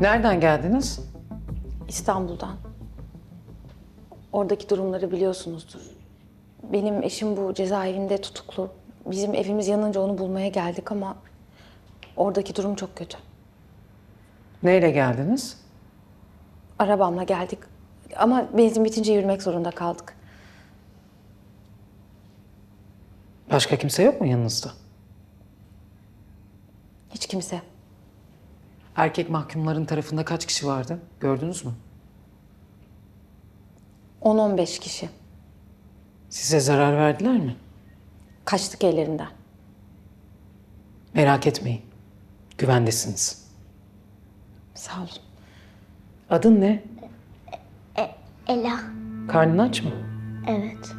Nereden geldiniz? İstanbul'dan. Oradaki durumları biliyorsunuzdur. Benim eşim bu cezaevinde tutuklu. Bizim evimiz yanınca onu bulmaya geldik ama oradaki durum çok kötü. Neyle geldiniz? Arabamla geldik ama benzin bitince yürümek zorunda kaldık. Başka kimse yok mu yanınızda? Hiç kimse. Erkek mahkumların tarafında kaç kişi vardı? Gördünüz mü? 10-15 kişi. Size zarar verdiler mi? Kaçtık ellerinden. Merak etmeyin. Güvendesiniz. Sağ olun. Adın ne? Ela. Karnın aç mı? Evet.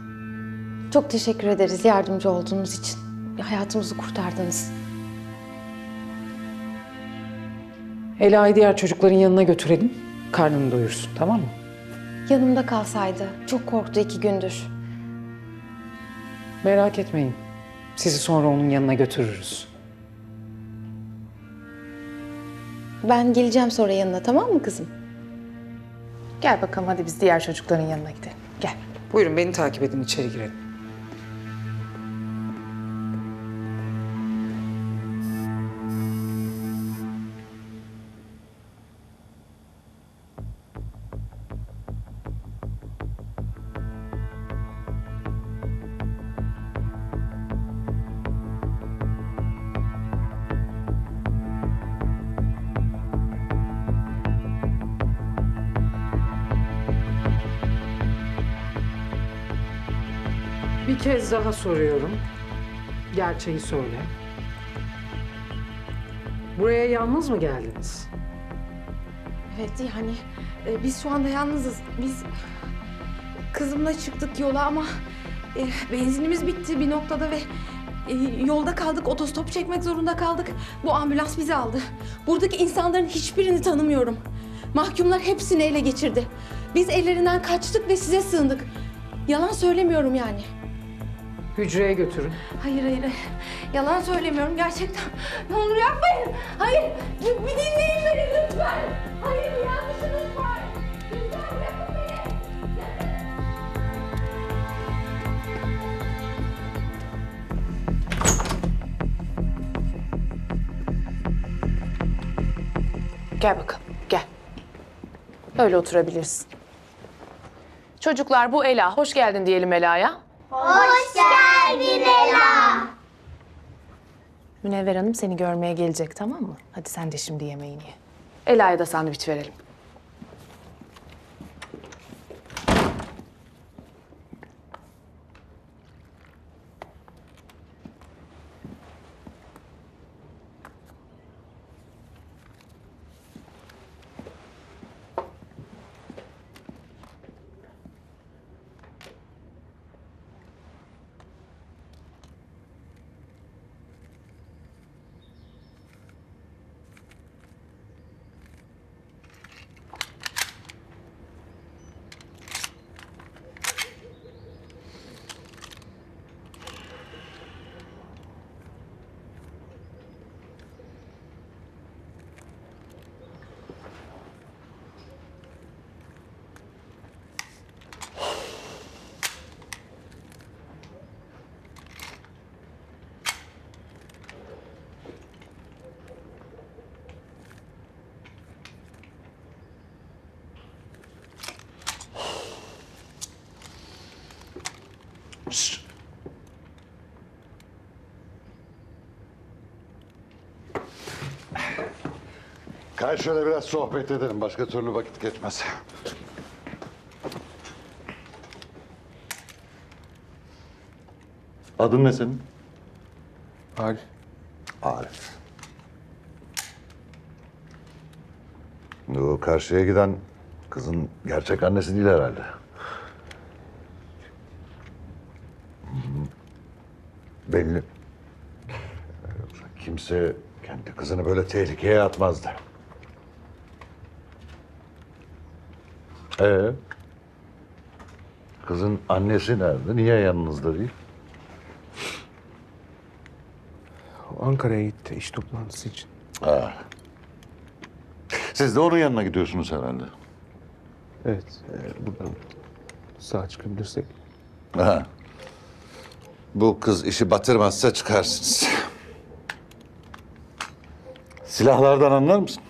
Çok teşekkür ederiz yardımcı olduğunuz için. Hayatımızı kurtardınız. Ela'yı diğer çocukların yanına götürelim. Karnını doyursun tamam mı? Yanımda kalsaydı. Çok korktu iki gündür. Merak etmeyin. Sizi sonra onun yanına götürürüz. Ben geleceğim sonra yanına tamam mı kızım? Gel bakalım hadi biz diğer çocukların yanına gidelim. Gel. Buyurun beni takip edin içeri girelim. Bir kez daha soruyorum. Gerçeği söyle. Buraya yalnız mı geldiniz? Evet yani e, biz şu anda yalnızız. Biz kızımla çıktık yola ama e, benzinimiz bitti bir noktada ve e, yolda kaldık. Otostop çekmek zorunda kaldık. Bu ambulans bizi aldı. Buradaki insanların hiçbirini tanımıyorum. Mahkumlar hepsini ele geçirdi. Biz ellerinden kaçtık ve size sığındık. Yalan söylemiyorum yani. Hücreye götürün. Hayır hayır hayır. Yalan söylemiyorum gerçekten. Ne olur yapmayın. Hayır. Bir dinleyin beni lütfen. Hayır yanlışınız var. Lütfen bırakın beni. Gel bakalım, gel. Öyle oturabilirsin. Çocuklar bu Ela. Hoş geldin diyelim Ela'ya. Hoş geldin Ela. Münevver Hanım seni görmeye gelecek tamam mı? Hadi sen de şimdi yemeğini ye. Ela'ya da sandviç verelim. Kay şöyle biraz sohbet edelim. Başka türlü vakit geçmez. Adın ne senin? Arif. Arif. Bu karşıya giden kızın gerçek annesi değil herhalde. Belli. Kimse kendi kızını böyle tehlikeye atmazdı. Ee? Kızın annesi nerede? Niye yanınızda değil? Ankara'ya gitti iş toplantısı için. Ha. Siz de onun yanına gidiyorsunuz herhalde. Evet, eğer buradan sağ çıkabilirsek. Ha. Bu kız işi batırmazsa çıkarsınız. Silahlardan anlar mısın?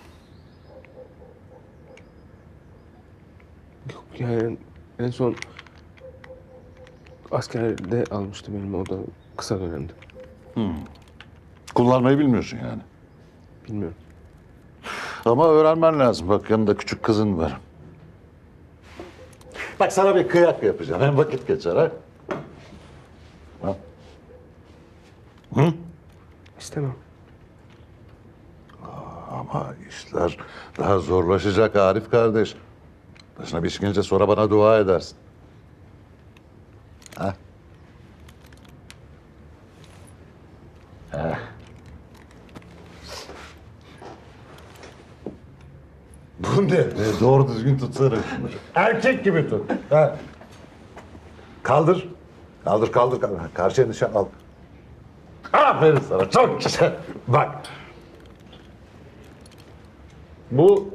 Yok yani en son askerde almıştı benim o da kısa dönemde. Kullanmayı bilmiyorsun yani. Bilmiyorum. Ama öğrenmen lazım. Bak yanında küçük kızın var. Bak sana bir kıyak yapacağım. Hem vakit geçer ha. Ha? İstemem. Ama işler daha zorlaşacak Arif kardeş. Başına bir iş gelince sonra bana dua edersin. Ha? Ha. Bu ne? be? Doğru düzgün tutsana. Erkek gibi tut. Ha. Kaldır. Kaldır, kaldır, kaldır. Karşıya nişan al. Aferin sana. Çok güzel. Bak. Bu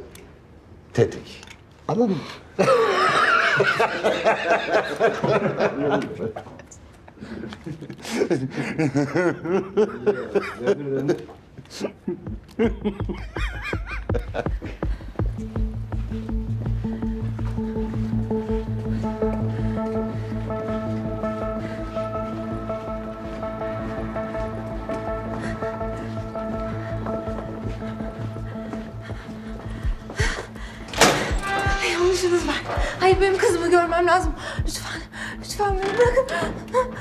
tetik. Anladın mı? Yanlışınız var. Hayır benim kızımı görmem lazım. Lütfen, lütfen beni bırakın.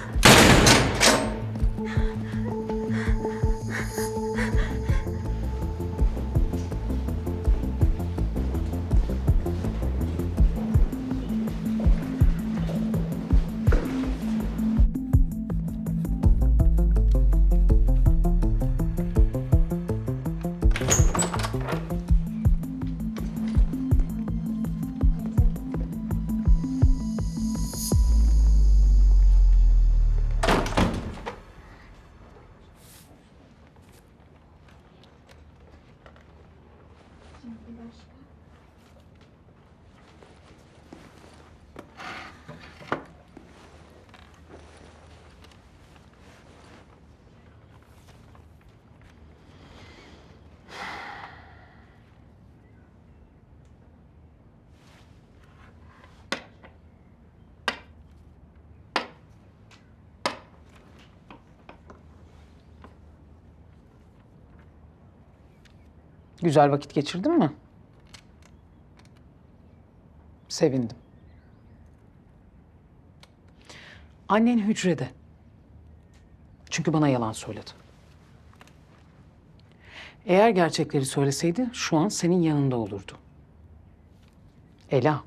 Güzel vakit geçirdin mi? Sevindim. Annen hücrede. Çünkü bana yalan söyledi. Eğer gerçekleri söyleseydi şu an senin yanında olurdu. Ela.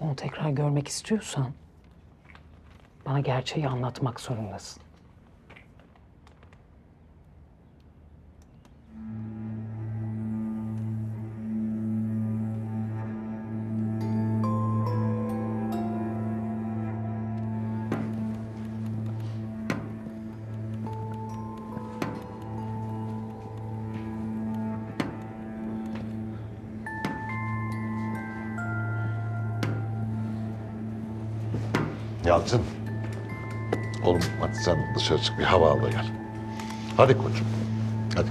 Onu tekrar görmek istiyorsan bana gerçeği anlatmak zorundasın. Yalçın. Oğlum hadi sen dışarı çık bir hava al da gel. Hadi koçum. Hadi.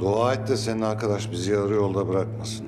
Dua et de senin arkadaş bizi yarı yolda bırakmasın.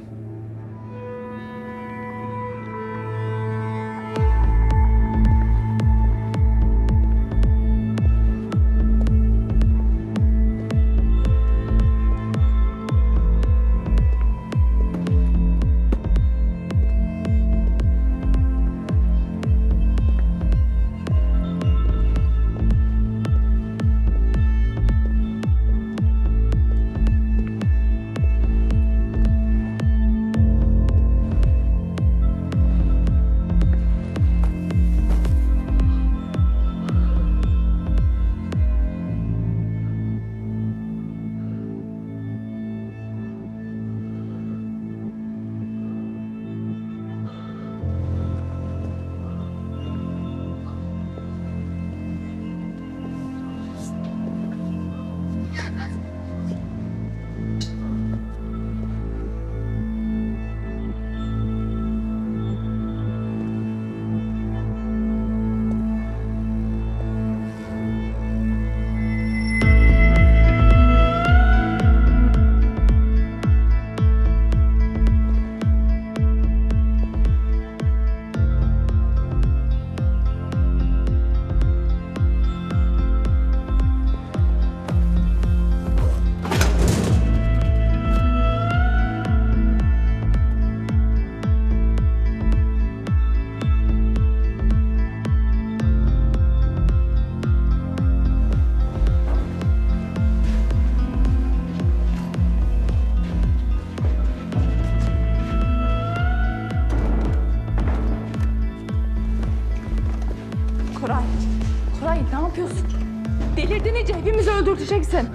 Öldürteceksin.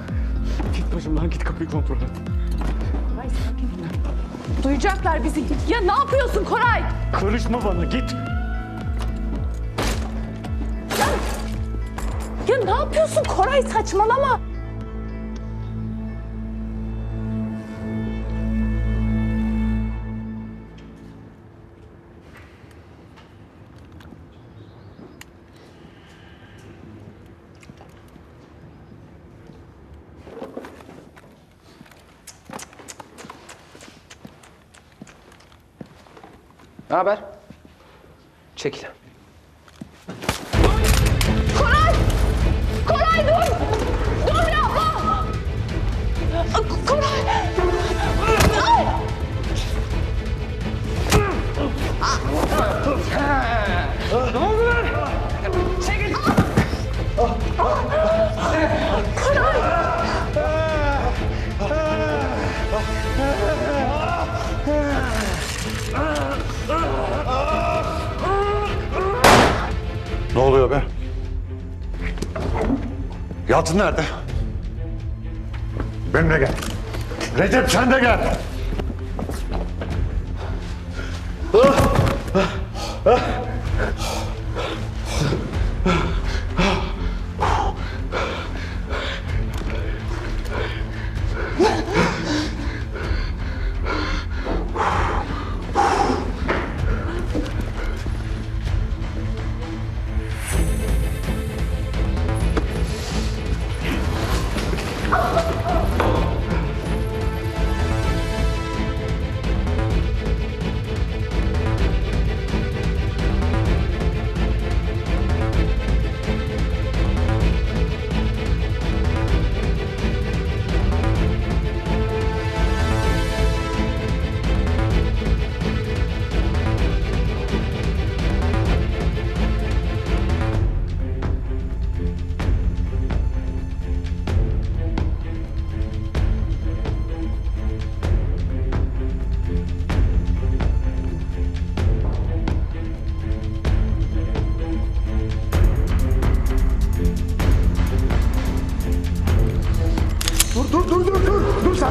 Git başımdan git kapıyı kontrol et. Koray sakin ol. Duyacaklar bizi. Ya ne yapıyorsun Koray? Karışma bana git. Ya ne yapıyorsun Koray saçmalama. Ne haber? Çekil. Koray! Koray dur! Dur yapma! Koray! Ay! Ne oluyor be? Yalçın nerede? Benimle gel. Recep sen de gel.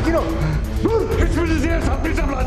Dur dur dur dur dur. Dur sakin ol. Dur. Hiçbirinizi yere satmayacağım lan.